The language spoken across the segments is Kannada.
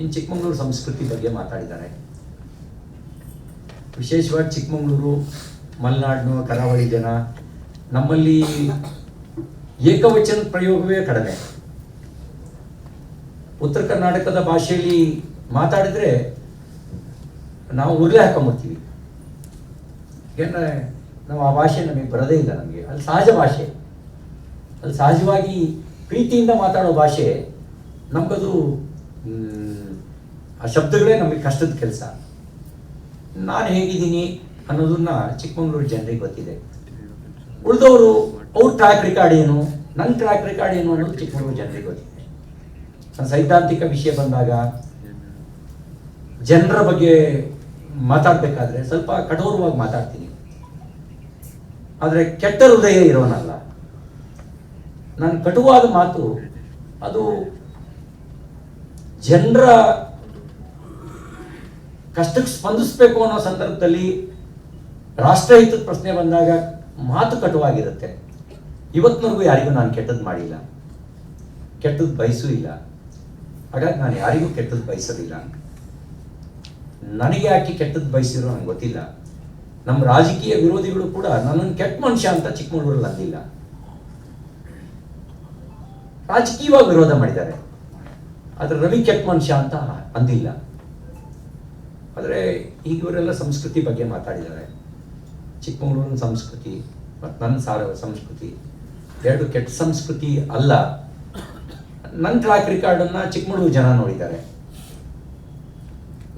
ಇನ್ನು ಚಿಕ್ಕಮಗಳೂರು ಸಂಸ್ಕೃತಿ ಬಗ್ಗೆ ಮಾತಾಡಿದ್ದಾರೆ. ವಿಶೇಷವಾಗಿ ಚಿಕ್ಕಮಗಳೂರು, ಮಲೆನಾಡಿನ, ಕರಾವಳಿ ಜನ, ನಮ್ಮಲ್ಲಿ ಏಕವಚನ ಪ್ರಯೋಗವೇ ಕಡಿಮೆ. ಉತ್ತರ ಕರ್ನಾಟಕದ ಭಾಷೆಯಲ್ಲಿ ಮಾತಾಡಿದ್ರೆ ನಾವು ಉರ್ಲೆ ಹಾಕೊಂಬರ್ತೀವಿ. ಯಾಕಂದ್ರೆ ನಾವು ಆ ಭಾಷೆ ನಮಗೆ ಬರದೇ ಇಲ್ಲ ನಮಗೆ. ಅಲ್ಲಿ ಸಹಜ ಭಾಷೆ. ಅಲ್ಲಿ ಸಹಜವಾಗಿ ಪ್ರೀತಿಯಿಂದ ಮಾತಾಡೋ ಭಾಷೆ ನಮಗದು ಆ ಶಬ್ದಗಳೇ ನಮಗೆ ಕಷ್ಟದ ಕೆಲಸ. ನಾನು ಹೇಗಿದ್ದೀನಿ ಅನ್ನೋದನ್ನ ಚಿಕ್ಕಮಗಳೂರು ಜನರಿಗೆ ಗೊತ್ತಿದೆ. ಉಳಿದವರು ಅವ್ರ ಟ್ರ್ಯಾಕ್ ರೆಕಾರ್ಡ್ ಏನು ನನ್ನ ಟ್ರ್ಯಾಕ್ ರೆಕಾರ್ಡ್ ಏನು ಅನ್ನೋದು ಚಿಕ್ಕಮಗಳೂರು ಜನರಿಗೆ ಗೊತ್ತಿದೆ. ನನ್ನ ಸೈದ್ಧಾಂತಿಕ ವಿಷಯ ಬಂದಾಗ ಜನರ ಬಗ್ಗೆ ಮಾತಾಡಬೇಕಾದ್ರೆ ಸ್ವಲ್ಪ ಕಠೋರವಾಗಿ ಮಾತಾಡ್ತೀನಿ. ಆದರೆ ಕೆಟ್ಟ ಹೃದಯ ಇರೋನಲ್ಲ. ನನ್ನ ಕಟುವಾದ ಮಾತು ಅದು ಜನರ ಕಷ್ಟಕ್ಕೆ ಸ್ಪಂದಿಸಬೇಕು ಅನ್ನೋ ಸಂದರ್ಭದಲ್ಲಿ ರಾಷ್ಟ್ರಹಿತದ ಪ್ರಶ್ನೆ ಬಂದಾಗ ಮಾತು ಕಟುವಾಗಿರುತ್ತೆ. ಇವತ್ತಿನವರೆಗೂ ಯಾರಿಗೂ ನಾನು ಕೆಟ್ಟದ್ದು ಮಾಡಿಲ್ಲ. ಕೆಟ್ಟದ್ದು ಬಯಸೂ ಇಲ್ಲ. ಹಾಗಾಗಿ ನಾನು ಯಾರಿಗೂ ಕೆಟ್ಟದ್ದು ಬಯಸೋದಿಲ್ಲ. ನನಗೆ ಯಾಕೆ ಕೆಟ್ಟದ್ದು ಬಯಸಿರೋ ನನಗೆ ಗೊತ್ತಿಲ್ಲ. ನಮ್ಮ ರಾಜಕೀಯ ವಿರೋಧಿಗಳು ಕೂಡ ನನ್ನನ್ನು ಕೆಟ್ಟ ಮನುಷ್ಯ ಅಂತ ಚಿಕ್ಕಮಗಳೂರಲ್ಲಿ ಅಂದಿಲ್ಲ ರಾಜಕೀಯವಾಗಿ ವಿರೋಧ ಮಾಡಿದ್ದಾರೆ. ಆದರೆ ರವಿ ಕೆಟ್ಟ ಮನುಷ್ಯ ಅಂತ ಅಂದಿಲ್ಲ. ಆದರೆ ಈಗ ಇವರೆಲ್ಲ ಸಂಸ್ಕೃತಿ ಬಗ್ಗೆ ಮಾತಾಡಿದ್ದಾರೆ. ಚಿಕ್ಕಮಗಳೂರಿನ ಸಂಸ್ಕೃತಿ, ಮತ್ತು ನನ್ನ ಸಾರ, ಸಂಸ್ಕೃತಿ. ಎರಡು ಕೆಟ್ಟ ಸಂಸ್ಕೃತಿ ಅಲ್ಲ. ನನ್ನ ಟ್ರ್ಯಾಕ್ ರೆಕಾರ್ಡನ್ನು ಚಿಕ್ಕಮಗಳೂರು ಜನ ನೋಡಿದ್ದಾರೆ.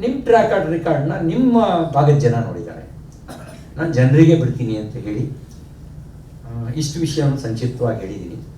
ನಿಮ್ಮ ಟ್ರ್ಯಾಕ್ ರೆಕಾರ್ಡ್ನ ನಿಮ್ಮ ಭಾಗದ ಜನ ನೋಡಿದ್ದಾರೆ. ನಾನು ಜನರಿಗೆ ಬಿಡ್ತೀನಿ ಅಂತ ಹೇಳಿ ಇಷ್ಟು ವಿಷಯವನ್ನು ಸಂಕ್ಷಿಪ್ತವಾಗಿ ಹೇಳಿದ್ದೀನಿ